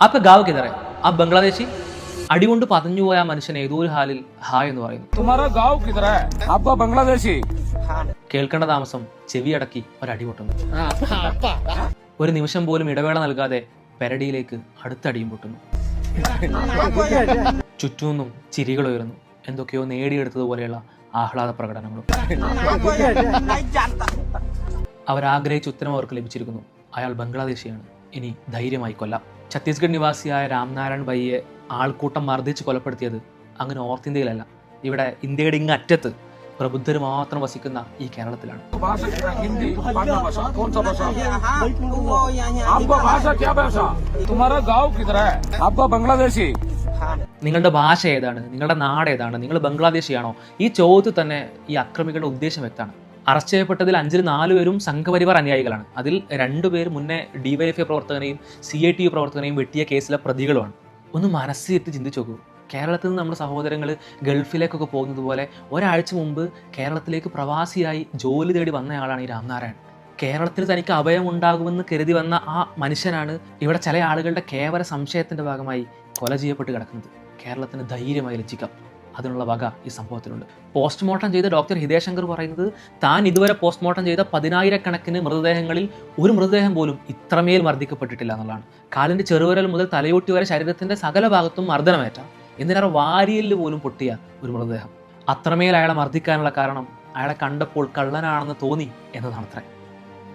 അപ്പൊ ഗാവ് കിതറെ ആ ബംഗ്ലാദേശി അടികൊണ്ട് പതഞ്ഞുപോയ ആ മനുഷ്യൻ ഏതോ ഒരു ഹാലിൽ ഹായ് എന്ന് പറയുന്നു तुम्हारा गांव किधर है आपका बांग्लादेशी കേൾക്കേണ്ട താമസം ചെവിയടക്കി ഒരടി പൊട്ടുന്നു ഒരു നിമിഷം പോലും ഇടവേള നൽകാതെ പെരടിയിലേക്ക് അടുത്തടിയും പൊട്ടുന്നു ചുറ്റുനിന്നും ചിരികൾ ഉയരുന്നു എന്തൊക്കെയോ നേടിയെടുത്തതുപോലെയുള്ള ആഹ്ലാദ പ്രകടനങ്ങളും അവരാഗ്രഹിച്ച ഉത്തരം അവർക്ക് ലഭിച്ചിരിക്കുന്നു അയാൾ ബംഗ്ലാദേശിയാണ് ഇനി ധൈര്യമായി കൊല്ലാം ഛത്തീസ്ഗഡ് നിവാസിയായ രാംനാരായൺ ബൈയെ ആൾക്കൂട്ടം മർദ്ദിച്ച് കൊലപ്പെടുത്തിയത് അങ്ങനെ നോർത്ത് ഇന്ത്യയിലല്ല. ഇവിടെ ഇന്ത്യയുടെ ഇങ്ങ് അറ്റത്ത് പ്രബുദ്ധർ മാത്രം വസിക്കുന്ന ഈ കേരളത്തിലാണ്. നിങ്ങളുടെ ഭാഷ ഏതാണ്? നിങ്ങളുടെ നാട് ഏതാണ്? നിങ്ങൾ ബംഗ്ലാദേശിയാണോ? ഈ ചോദ്യത്തിൽ തന്നെ ഈ അക്രമികളുടെ ഉദ്ദേശം വ്യക്തമാണ്. അറസ്റ്റ് ചെയ്യപ്പെട്ടതിൽ അഞ്ചിൽ നാല് പേരും സംഘപരിവാർ അനുയായികളാണ്. അതിൽ രണ്ടുപേർ മുന്നേ ഡിവൈഎഫ്ഐ പ്രവർത്തകനെയും സി ഐ ടി യു പ്രവർത്തകനെയും വെട്ടിയ കേസിലെ പ്രതികളുമാണ്. ഒന്ന് മനസ്സിലിട്ട് ചിന്തിച്ചു നോക്കൂ. കേരളത്തിൽ നിന്ന് നമ്മുടെ സഹോദരങ്ങൾ ഗൾഫിലേക്കൊക്കെ പോകുന്നത് പോലെ ഒരാഴ്ച മുമ്പ് കേരളത്തിലേക്ക് പ്രവാസിയായി ജോലി തേടി വന്നയാളാണ് ഈ രാംനാരായണൻ കേരളത്തിൽ തനിക്ക് അഭയമുണ്ടാകുമെന്ന് കരുതി വന്ന ആ മനുഷ്യനാണ് ഇവിടെ ചില ആളുകളുടെ കേവല സംശയത്തിന്റെ ഭാഗമായി കൊല ചെയ്യപ്പെട്ട് കിടക്കുന്നത്. കേരളത്തിന് ധൈര്യമായി ലജ്ജിക്കാം. അതിനുള്ള വക ഈ സംഭവത്തിലുണ്ട്. പോസ്റ്റ്മോർട്ടം ചെയ്ത ഡോക്ടർ ഹിതേശങ്കർ പറയുന്നത് താൻ ഇതുവരെ പോസ്റ്റ്മോർട്ടം ചെയ്ത പതിനായിരക്കണക്കിന് മൃതദേഹങ്ങളിൽ ഒരു മൃതദേഹം പോലും ഇത്രമേൽ മർദ്ദിക്കപ്പെട്ടിട്ടില്ല എന്നുള്ളതാണ്. കാലിന്റെ ചെറുവിരൽ മുതൽ തലയൊട്ടി വരെ ശരീരത്തിന്റെ സകല ഭാഗത്തും മർദ്ദനമേറ്റ എന്തിനേറെ വാരിയൽ പോലും പൊട്ടിയ ഒരു മൃതദേഹം? അത്രമേൽ അയാളെ മർദ്ദിക്കാനുള്ള കാരണം അയാളെ കണ്ടപ്പോൾ കള്ളനാണെന്ന് തോന്നി എന്നതാണ് അത്ര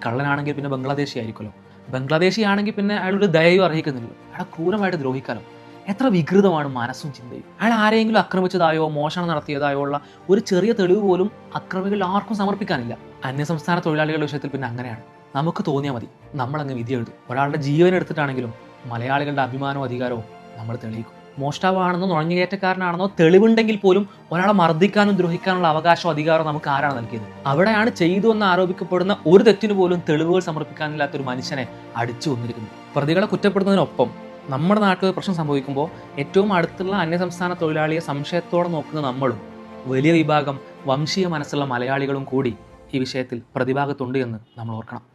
കള്ളനാണെങ്കിൽ പിന്നെ ബംഗ്ലാദേശി ആയിരിക്കുമല്ലോ ബംഗ്ലാദേശി ആണെങ്കിൽ പിന്നെ അയാളൊരു ദയയും അർഹിക്കുന്നില്ല അയാളെ ക്രൂരമായിട്ട് ദ്രോഹിക്കാലോ. എത്ര വികൃതമാണ് മനസ്സും ചിന്തയും. അയാൾ ആരെങ്കിലും ആക്രമിച്ചതായോ മോഷണം നടത്തിയതായോ ഉള്ള ഒരു ചെറിയ തെളിവ് പോലും അക്രമികൾ ആർക്കും സമർപ്പിക്കാനില്ല. അന്യസംസ്ഥാന തൊഴിലാളികളുടെ വിഷയത്തിൽ പിന്നെ അങ്ങനെയാണ്. നമുക്ക് തോന്നിയാൽ മതി. നമ്മളങ്ങ് വിധി എഴുതും. ഒരാളുടെ ജീവൻ എടുത്തിട്ടാണെങ്കിലും മലയാളികളുടെ അഭിമാനവും അധികാരവും നമ്മൾ തെളിയിക്കും. മോഷ്ടാവാണെന്നോ നുഴഞ്ഞുകയറ്റക്കാരനാണെന്നോ തെളിവുണ്ടെങ്കിൽ പോലും ഒരാളെ മർദ്ദിക്കാനും ദ്രോഹിക്കാനുള്ള അവകാശവും അധികാരവും നമുക്ക് ആരാണ് നൽകിയത്? അവിടെയാണ് ചെയ്തു എന്ന് ആരോപിക്കപ്പെടുന്ന ഒരു തെറ്റിനു പോലും തെളിവുകൾ സമർപ്പിക്കാനില്ലാത്ത ഒരു മനുഷ്യനെ അടിച്ചു വന്നിരിക്കുന്നത് പ്രതികളെ കുറ്റപ്പെടുന്നതിനൊപ്പം നമ്മുടെ നാട്ടിൽ പ്രശ്നം സംഭവിക്കുമ്പോൾ ഏറ്റവും അടുത്തുള്ള അന്യസംസ്ഥാന തൊഴിലാളിയെ സംശയത്തോടെ നോക്കുന്ന നമ്മളും വലിയ വിഭാഗം വംശീയ മനസ്സുള്ള മലയാളികളും കൂടി ഈ വിഷയത്തിൽ പ്രതിഭാഗത്തുണ്ട് എന്ന് നമ്മൾ ഓർക്കണം.